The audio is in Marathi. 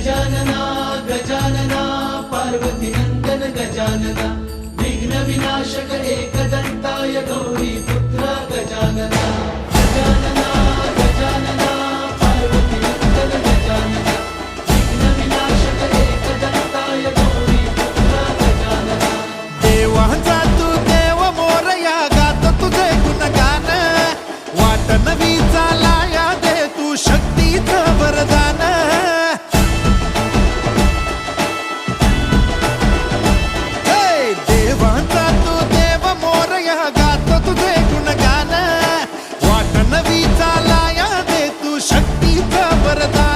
गजानना गजानना पार्वती नंदन गजानना विघ्न विनाशक एक தீப வரதா?